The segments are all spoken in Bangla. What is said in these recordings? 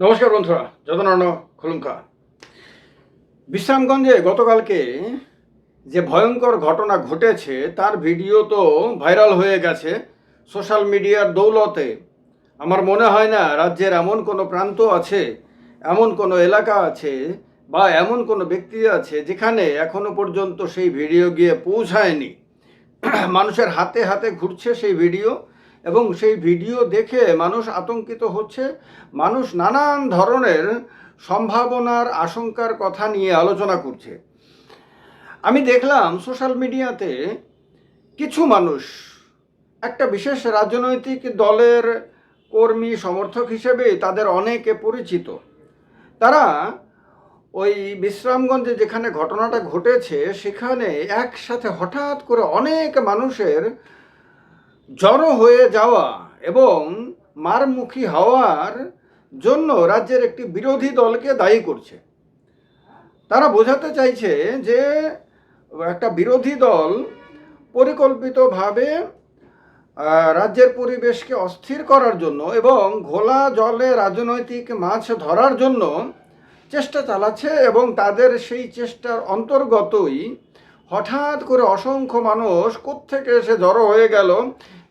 নমস্কার বন্ধুরা যতনান্য খুলুঙ্কা বিশ্রামগঞ্জে গতকালকে যে ভয়ঙ্কর ঘটনা ঘটেছে, তার ভিডিও তো ভাইরাল হয়ে গেছে সোশ্যাল মিডিয়ার দৌলতে। আমার মনে হয় না রাজ্যের এমন কোনো প্রান্ত আছে, এমন কোনো এলাকা আছে বা এমন কোনো ব্যক্তি আছে যেখানে এখনও পর্যন্ত সেই ভিডিও গিয়ে পৌঁছায়নি। মানুষের হাতে হাতে ঘুরছে সেই ভিডিও এবং সেই ভিডিও দেখে মানুষ আতঙ্কিত হচ্ছে। মানুষ নানান ধরনের সম্ভাবনার আশঙ্কার কথা নিয়ে আলোচনা করছে। আমি দেখলাম সোশ্যাল মিডিয়াতে কিছু মানুষ, একটা বিশেষ রাজনৈতিক দলের কর্মী, সমর্থক হিসেবে তাদের অনেকে পরিচিত। তারা ওই বিশ্রামগঞ্জে যেখানে ঘটনাটা ঘটেছে, সেখানে একসাথে হঠাৎ করে অনেক মানুষের জড়ো হয়ে যাওয়া এবং মারমুখী হওয়ার জন্য রাজ্যের একটি বিরোধী দলকে দায়ী করছে। তারা বোঝাতে চাইছে যে, একটা বিরোধী দল পরিকল্পিতভাবে রাজ্যের পরিবেশকে অস্থির করার জন্য এবং ঘোলা জলে রাজনৈতিক মাছ ধরার জন্য চেষ্টা চালাচ্ছে এবং তাদের সেই চেষ্টার অন্তর্গতই হঠাৎ করে অসংখ্য মানুষ কোত্থেকে এসে জড়ো হয়ে গেল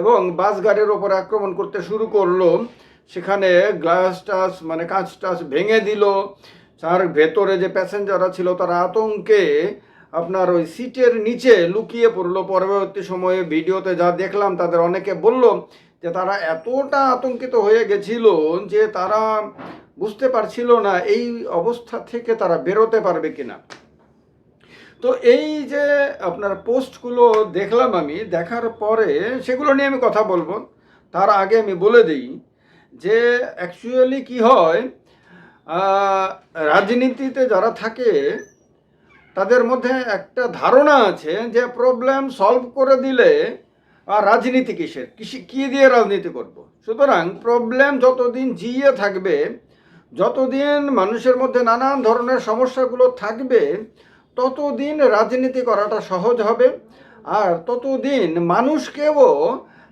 এবং বাস গাড়ির ওপর আক্রমণ করতে শুরু করল। সেখানে গ্লাস টাস মানে কাঁচ টাচ ভেঙে দিল। তার ভেতরে যে প্যাসেঞ্জাররা ছিল, তারা আতঙ্কে আপনার ওই সিটের নিচে লুকিয়ে পড়ল। পরবর্তী সময়ে ভিডিওতে যা দেখলাম, তাদের অনেকে বলল যে তারা এতটা আতঙ্কিত হয়ে গেছিল যে তারা বুঝতে পারছিল না এই অবস্থা থেকে তারা বেরোতে পারবে কিনা। তো এই যে আপনার পোস্টগুলো দেখলাম আমি, দেখার পরে সেগুলো নিয়ে আমি কথা বলব তার আগে আমি বলে দিই যে অ্যাকচুয়ালি কি হয় রাজনীতিতে যারা থাকে, তাদের মধ্যে একটা ধারণা আছে যে প্রবলেম সলভ করে দিলে, আর রাজনীতি কিসের কৃষি কী দিয়ে রাজনীতি করব। সুতরাং প্রবলেম যতদিন জিয়ে থাকবে, যতদিন মানুষের মধ্যে নানান ধরনের সমস্যাগুলো থাকবে ততদিন রাজনীতি করাটা সহজ হবে, আর ততদিন মানুষকেও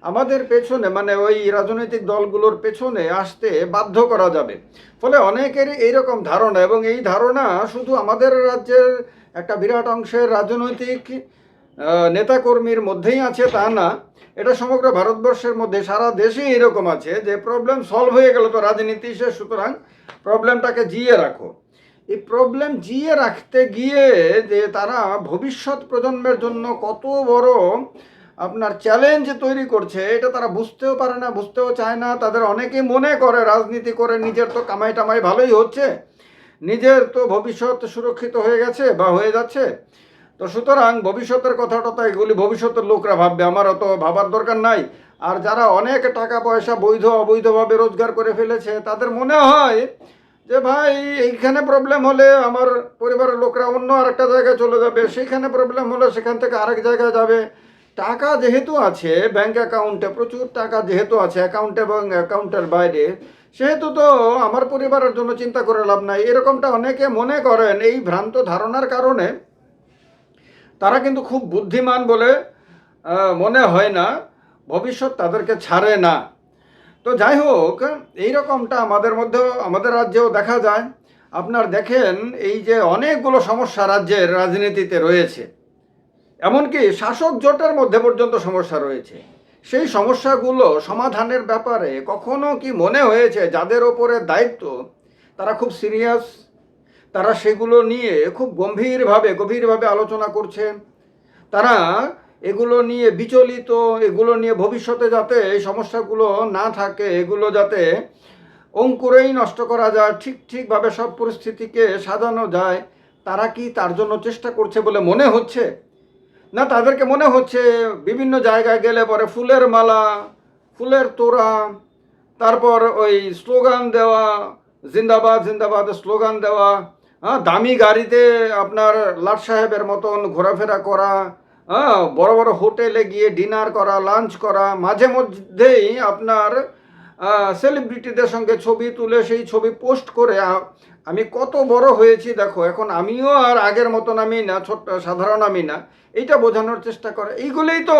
আমাদের পেছনে মানে ওই রাজনৈতিক দলগুলোর পেছনে আসতে বাধ্য করা যাবে। ফলে অনেকের এইরকম ধারণা, এবং এই ধারণা শুধু আমাদের রাজ্যের একটা বিরাট অংশের রাজনৈতিক নেতাকর্মীর মধ্যেই আছে তা না। এটা সমগ্র ভারতবর্ষের মধ্যে, সারা দেশেই এরকম আছে যে প্রবলেম সলভ হয়ে গেল তো রাজনীতি শেষ। সুতরাং প্রবলেমটাকে জিয়ে রাখো। এই প্রবলেম জিয়ে রাখতে গিয়ে যে তারা ভবিষ্যৎ প্রজন্মের জন্য কত বড় আপনার চ্যালেঞ্জ তৈরি করছে, এটা তারা বুঝতেও পারে না, বুঝতেও চায় না। তাদের অনেকেই মনে করে রাজনীতি করে নিজের তো কামাই টামাই ভালোই হচ্ছে, নিজের তো ভবিষ্যৎ সুরক্ষিত হয়ে গেছে বা হয়ে যাচ্ছে। তো সুতরাং ভবিষ্যতের কথাটা তো এগুলি ভবিষ্যতের লোকরা ভাববে আমার অত ভাবার দরকার নাই। আর যারা অনেক টাকা পয়সা বৈধ অবৈধভাবে রোজগার করে ফেলেছে, তাদের মনে হয় যে ভাই, এইখানে প্রবলেম হলে আমার পরিবারের লোকরা অন্য আরেকটা জায়গায় চলে যাবে, সেইখানে প্রবলেম হলে সেখান থেকে আরেক জায়গায় যাবে। টাকা যেহেতু আছে ব্যাংক অ্যাকাউন্টে প্রচুর টাকা যেহেতু আছে অ্যাকাউন্টে এবং অ্যাকাউন্টের বাইরে, সেহেতু তো আমার পরিবারের জন্য চিন্তা করে লাভ নাই। এরকমটা অনেকে মনে করেন, এই ভ্রান্ত ধারণার কারণে তারা কিন্তু খুব বুদ্ধিমান বলে মনে হয় না, ভবিষ্যৎ তাদেরকে ছাড়ে না। তো যাই হোক, এই রকমটা আমাদের মধ্যেও আমাদের রাজ্যেও দেখা যায়। আপনার দেখেন, এই যে অনেকগুলো সমস্যা রাজ্যের রাজনীতিতে রয়েছে। এমনকি শাসক জোটের মধ্যে পর্যন্ত সমস্যা রয়েছে। সেই সমস্যাগুলো সমাধানের ব্যাপারে কখনো কি মনে হয়েছে যাদের ওপরে দায়িত্ব? তারা খুব সিরিয়াস। তারা সেগুলো নিয়ে খুব গম্ভীরভাবে, গভীরভাবে আলোচনা করছে। তারা এগুলো নিয়ে বিচলিত, এগুলো নিয়ে ভবিষ্যতে যাতে এই সমস্যাগুলো না থাকে, এগুলো যাতে অঙ্কুরেই নষ্ট করা যায়, ঠিক, ঠিকভাবে সব পরিস্থিতিকে সাজানো যায়, তারা কি তার জন্য চেষ্টা করছে বলে মনে হচ্ছে? না, তাদেরকে মনে হচ্ছে বিভিন্ন জায়গায় গেলে পরে ফুলের মালা, ফুলের তোড়া, তারপর ওই স্লোগান দেওয়া, জিন্দাবাদ জিন্দাবাদ স্লোগান দেওয়া হ্যাঁ দামি গাড়িতে আপনার লাট সাহেবের মতন ঘোরাফেরা করা বড় বড় হোটেলে গিয়ে ডিনার করা, লাঞ্চ করা, মাঝে মধ্যেই আপনার সেলিব্রিটিদের সঙ্গে ছবি তুলে সেই ছবি পোস্ট করে আমি কত বড় হয়েছি, দেখো, এখন আমিও আর আগের মতন আমি না, ছোট্ট, সাধারণ আমি না, এইটা বোঝানোর চেষ্টা করে। এইগুলোই তো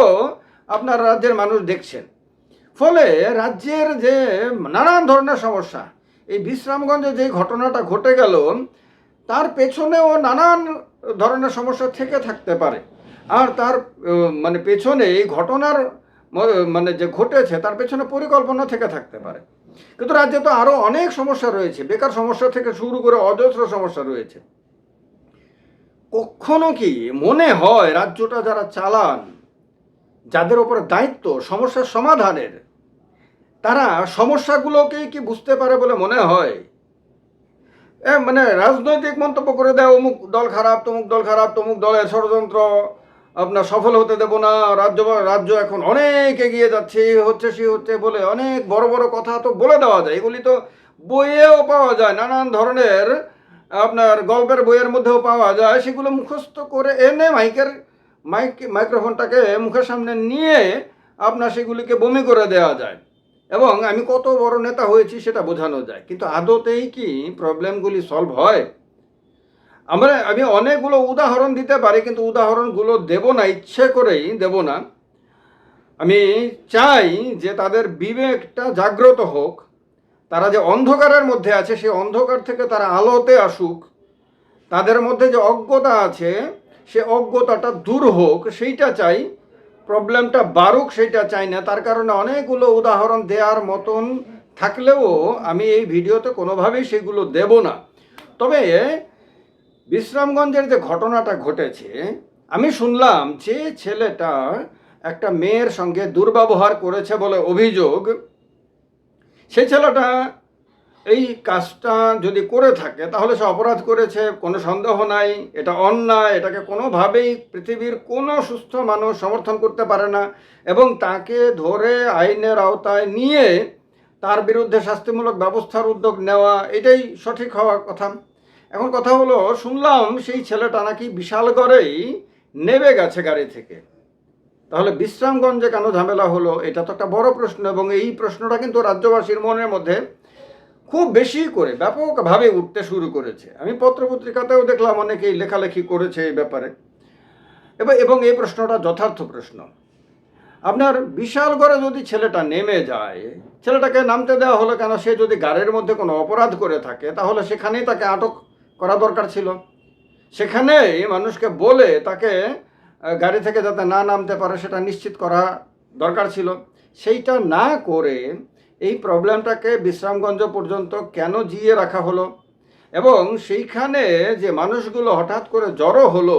আপনার রাজ্যের মানুষ দেখছেন। ফলে রাজ্যের যে নানান ধরনের সমস্যা, এই বিশ্রামগঞ্জে যে ঘটনাটা ঘটে গেল, তার পেছনেও নানান ধরনের সমস্যা থেকে থাকতে পারে। আর তার মানে পেছনে এই ঘটনার মানে যে ঘটেছে, তার পেছনে পরিকল্পনা থেকে থাকতে পারে। কিন্তু রাজ্যে তো আরও অনেক সমস্যা রয়েছে। বেকার সমস্যা থেকে শুরু করে অজস্র সমস্যা রয়েছে। কখনো কি মনে হয় রাজ্যটা যারা চালান, যাদের ওপর দায়িত্ব, সমস্যার সমাধানের, তারা সমস্যাগুলোকেই কি বুঝতে পারে বলে মনে হয়? মানে রাজনৈতিক মন্তব্য করে দেয়, অমুক দল খারাপ, তমুক দল খারাপ, তমুক দলের ষড়যন্ত্র আপনার সফল হতে দেব না। রাজ্য রাজ্য এখন অনেক এগিয়ে যাচ্ছে হচ্ছে সে হচ্ছে বলে অনেক বড় বড় কথা তো বলে দেওয়া যায়। এগুলি তো বইয়েও পাওয়া যায়, নানান ধরনের আপনার গল্পের বইয়ের মধ্যেও পাওয়া যায়। সেগুলো মুখস্থ করে এনে মাইকের মাইক মাইক্রোফোনটাকে মুখের সামনে নিয়ে আপনার সেগুলিকে বমি করে দেওয়া যায়। এবং আমি কত বড় নেতা হয়েছি সেটা বোঝানো যায়। কিন্তু আদতেই কি প্রবলেমগুলি সলভ হয়? আমরা, আমি অনেকগুলো উদাহরণ দিতে পারি, কিন্তু উদাহরণগুলো দেব না, ইচ্ছে করেই দেব না। আমি চাই যে তাদের বিবেকটা জাগ্রত হোক, তারা যে অন্ধকারের মধ্যে আছে, সেই অন্ধকার থেকে তারা আলোতে আসুক, তাদের মধ্যে যে অজ্ঞতা আছে, সে অজ্ঞতাটা দূর হোক, সেইটা চাই, প্রবলেমটা বাড়ুক, সেইটা চাই না। তার কারণে অনেকগুলো উদাহরণ দেওয়ার মতন থাকলেও আমি এই ভিডিওতে কোনোভাবেই সেগুলো দেব না। তবে বিশ্রামগঞ্জের যে ঘটনাটা ঘটেছে, আমি শুনলাম যে ছেলেটা একটা মেয়ের সঙ্গে দুর্ব্যবহার করেছে বলে অভিযোগ। সেই ছেলেটা এই কাজটা যদি করে থাকে, তাহলে সে অপরাধ করেছে, কোনো সন্দেহ নাই, এটা অন্যায়, এটাকে কোনোভাবেই পৃথিবীর কোনো সুস্থ মানুষ সমর্থন করতে পারে না এবং তাকে ধরে আইনের আওতায় নিয়ে তার বিরুদ্ধে শাস্তিমূলক ব্যবস্থার উদ্যোগ নেওয়া, এটাই সঠিক হওয়ার কথা। এখন কথা হলো, শুনলাম সেই ছেলেটা নাকি বিশালগড়েই নেবে গেছে গাড়ি থেকে। তাহলে বিশ্রামগঞ্জে কেন ঝামেলা হলো? এটা তো একটা বড় প্রশ্ন এবং এই প্রশ্নটা কিন্তু রাজ্যবাসীর মনের মধ্যে খুব বেশি করে, ব্যাপকভাবে উঠতে শুরু করেছে। আমি পত্রপত্রিকাতেও দেখলাম অনেকেই লেখালেখি করেছে এই ব্যাপারে। এবং এবং এই প্রশ্নটা যথার্থ প্রশ্ন। আপনার বিশালগড়ে যদি ছেলেটা নেমে যায়, ছেলেটাকে নামতে দেওয়া হলো কেন? সে যদি গাড়ির মধ্যে কোনো অপরাধ করে থাকে, তাহলে সেখানেই তাকে আটক করা দরকার ছিল। সেখানেই মানুষকে বলে তাকে গাড়ি থেকে যাতে না নামতে পারে সেটা নিশ্চিত করা দরকার ছিল। সেইটা না করে এই প্রবলেমটাকে বিশ্রামগঞ্জ পর্যন্ত কেন জিয়ে রাখা হলো? এবং সেইখানে যে মানুষগুলো হঠাৎ করে জড়ো হলো,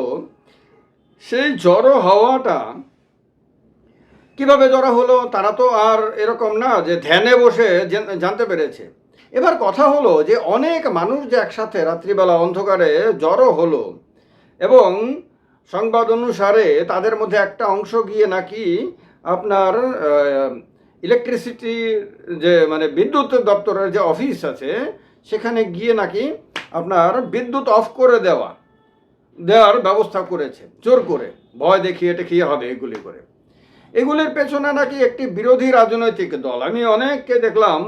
সেই জড়ো হওয়াটা কীভাবে জড়ো হলো তারা তো আর এরকম না যে ধ্যানে বসে জানতে পেরেছে। এবার কথা হলো যে অনেক মানুষ যে একসাথে রাত্রিবেলা অন্ধকারে জড়ো হলো এবং সংবাদ অনুসারে তাদের মধ্যে একটা অংশ গিয়ে নাকি আপনার ইলেকট্রিসিটি যে মানে বিদ্যুৎ দপ্তরের যে অফিস আছে, সেখানে গিয়ে নাকি আপনার বিদ্যুৎ অফ করে দেওয়া, দেওয়ার ব্যবস্থা করেছে, জোর করে। ভয় দেখিয়ে টেকিয়ে হবে এগুলি করে। এগুলির পেছনে নাকি একটি বিরোধী রাজনৈতিক দল। আমি অনেককে দেখলাম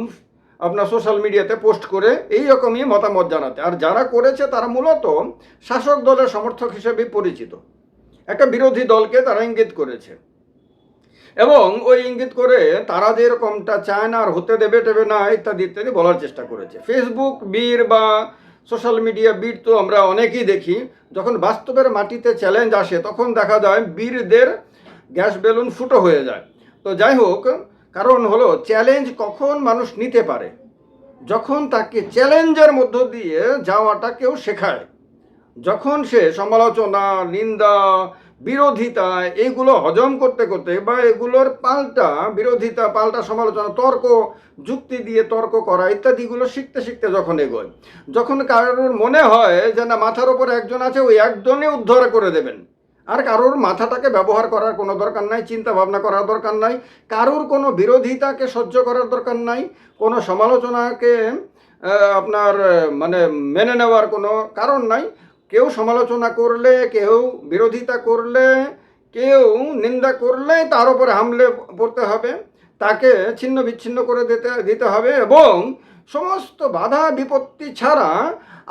আপনার সোশ্যাল মিডিয়াতে পোস্ট করে এই রকমই মতামত জানাতে। আর যারা করেছে তারা মূলত শাসক দলের সমর্থক হিসেবে পরিচিত। একটা বিরোধী দলকে তারা ইঙ্গিত করেছে। এবং ওই ইঙ্গিত করে তারা যে এরকমটা চায় না আর হতে দেবে টেবে না, ইত্যাদি ইত্যাদি বলার চেষ্টা করেছে। ফেসবুক বীর বা সোশ্যাল মিডিয়া বীর তো আমরা অনেকেই দেখি। যখন বাস্তবের মাটিতে চ্যালেঞ্জ আসে, তখন দেখা যায় বীরদের গ্যাস বেলুন ফুটো হয়ে যায়। তো যাই হোক কারণ হলো চ্যালেঞ্জ কখন মানুষ নিতে পারে? যখন তাকে চ্যালেঞ্জের মধ্য দিয়ে যাওয়াটা কেউ শেখায়। যখন সে সমালোচনা, নিন্দা, বিরোধিতা এইগুলো হজম করতে করতে বা এগুলোর পাল্টা বিরোধিতা, পাল্টা সমালোচনা, তর্ক, যুক্তি দিয়ে তর্ক করা ইত্যাদিগুলো শিখতে শিখতে যখন এগোয়, যখন কারোর মনে হয় যে না, মাথার ওপর একজন আছে, ওই একজনই উদ্ধার করে দেবেন। আর কারোর মাথাটাকে ব্যবহার করার কোনো দরকার নাই চিন্তা ভাবনা করার দরকার নাই, কারোর কোনো বিরোধিতাকে সহ্য করার দরকার নাই, কোনো সমালোচনাকে আপনার মানে মেনে নেওয়ার কোনো কারণ নাই। কেউ সমালোচনা করলে, কেউ বিরোধিতা করলে, কেউ নিন্দা করলে তার উপরে হামলে পড়তে হবে, তাকে ছিন্ন বিচ্ছিন্ন করে দিতে দিতে হবে এবং সমস্ত বাধা বিপত্তি ছাড়া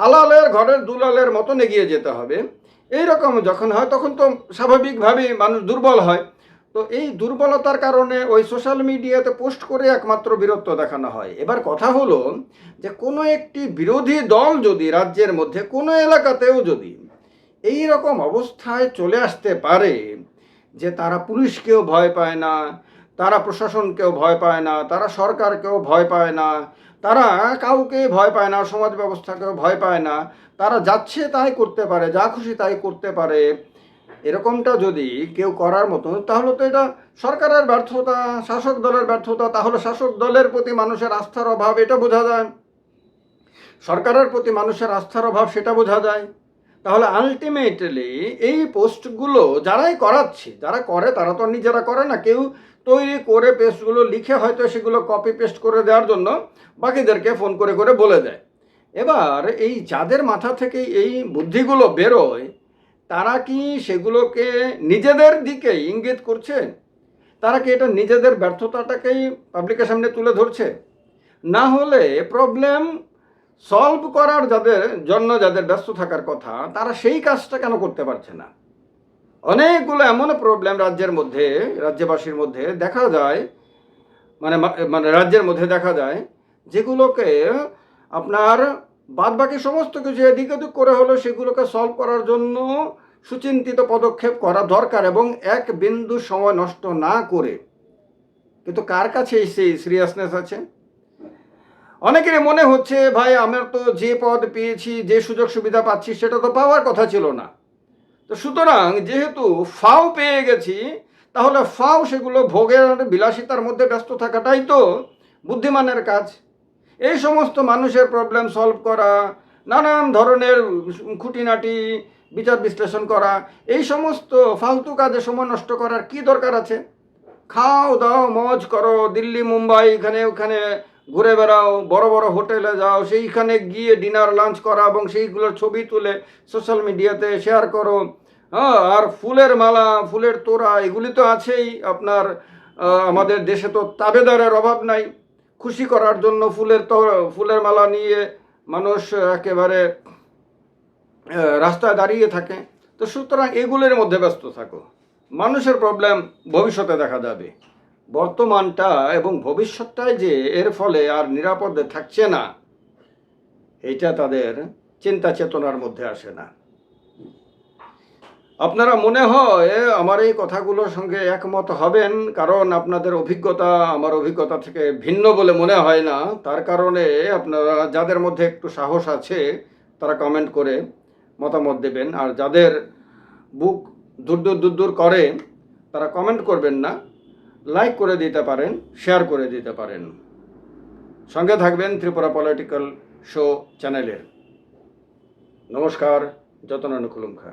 আলালের ঘরের দুলালের মতন এগিয়ে যেতে হবে। এই রকম যখন হয়, তখন তো স্বাভাবিকভাবেই মানুষ দুর্বল হয়। তো এই দুর্বলতার কারণে ওই সোশ্যাল মিডিয়াতে পোস্ট করে একমাত্র বীরত্ব দেখানো হয়। এবার কথা হলো যে, কোনো একটি বিরোধী দল যদি রাজ্যের মধ্যে, কোনো এলাকাতেও যদি এই রকম অবস্থায় চলে আসতে পারে যে, তারা পুলিশকেও ভয় পায় না, তারা প্রশাসনকেও ভয় পায় না, তারা সরকারকেও ভয় পায় না তারা কাউকে ভয় পায় না, সমাজ ব্যবস্থাকেও ভয় পায় না। তারা যাচ্ছে তাই করতে পারে, যা খুশি তাই করতে পারে। এরকমটা যদি কেউ করার মতো, তাহলে তো এটা সরকারের ব্যর্থতা, শাসক দলের ব্যর্থতা, তাহলে শাসক দলের প্রতি মানুষের আস্থার অভাব, এটা বোঝা যায়। সরকারের প্রতি মানুষের আস্থার অভাব, সেটা বোঝা যায়। তাহলে আলটিমেটলি এই পোস্টগুলো যারাই করাচ্ছে, যারা করে তারা তো নিজেরা করে না। কেউ তৈরি করে পেস্টগুলো লিখে হয়তো সেগুলো কপি পেস্ট করে দেওয়ার জন্য বাকিদেরকে ফোন করে করে বলে দেয়। এবার এই যাদের মাথা থেকে এই বুদ্ধিগুলো বেরোয়, তারা কি সেগুলোকে নিজেদের দিকে ইঙ্গিত করছে? তারা কি এটা নিজেদের ব্যর্থতাটাকেই পাবলিকের সামনে তুলে ধরছে? না হলে প্রবলেম সলভ করার যাদের জন্য যাদের ব্যস্ত থাকার কথা, তারা সেই কাজটা কেন করতে পারছে না? অনেকগুলো এমন প্রবলেম রাজ্যের মধ্যে, রাজ্যবাসীর মধ্যে দেখা যায় মানে মানে রাজ্যের মধ্যে দেখা যায়, যেগুলোকে আপনার বাদবাকি সমস্ত কিছু এদিক ওদিক করে হলো, সেগুলোকে সলভ করার জন্য সুচিন্তিত পদক্ষেপ করা দরকার এবং এক বিন্দু সময় নষ্ট না করে। কিন্তু কার কাছে সেই সিরিয়াসনেস আছে? অনেকেরই মনে হচ্ছে, ভাই, আমার তো যে পদ পেয়েছি, যে সুযোগ সুবিধা পাচ্ছি, সেটা তো পাওয়ার কথা ছিল না। তো সুতরাং যেহেতু ফাও পেয়ে গেছি, তাহলে ফাও সেগুলো ভোগের বিলাসিতার মধ্যে ব্যস্ত থাকাটাই তো বুদ্ধিমানের কাজ। এই সমস্ত মানুষের প্রবলেম সলভ করা, নানান ধরনের খুঁটিনাটি বিচার বিশ্লেষণ করা, এই সমস্ত ফালতু কাজে সময় নষ্ট করার কি দরকার আছে? খাও দাও, মজ করো, দিল্লি, মুম্বাই, এখানে, ওখানে ঘুরে বেড়াও, বড় বড় হোটেলে যাও, সেইখানে গিয়ে ডিনার লাঞ্চ করা এবং সেইগুলোর ছবি তুলে সোশ্যাল মিডিয়াতে শেয়ার করো। হ্যাঁ আর ফুলের মালা, ফুলের তোড়া, এগুলি তো আছেই আপনার আমাদের দেশে তো তাবেদারের অভাব নাই। খুশি করার জন্য ফুলের তো, ফুলের মালা নিয়ে মানুষ একেবারে রাস্তায় দাঁড়িয়ে থাকে। তো সুতরাং এগুলোর মধ্যে ব্যস্ত থাকো। মানুষের প্রবলেম ভবিষ্যতে দেখা যাবে। বর্তমানটা এবং ভবিষ্যৎটায় যে এর ফলে আর নিরাপদে থাকছে না এটা তাদের চিন্তা চেতনার মধ্যে আসে না। আপনারা মনে হয় আমার এই কথাগুলোর সঙ্গে একমত হবেন, কারণ আপনাদের অভিজ্ঞতা আমার অভিজ্ঞতা থেকে ভিন্ন বলে মনে হয় না। তার কারণে আপনারা যাদের মধ্যে একটু সাহস আছে, তারা কমেন্ট করে মতামত দেবেন। আর যাদের বুক দূর দূর দূর দূর করে, তারা কমেন্ট করবেন না। লাইক করে দিতে পারেন শেয়ার করে দিতে পারেন। সঙ্গে থাকবেন ত্রিপুরা পলিটিক্যাল শো চ্যানেলের নমস্কার যতনানুকুলুমখা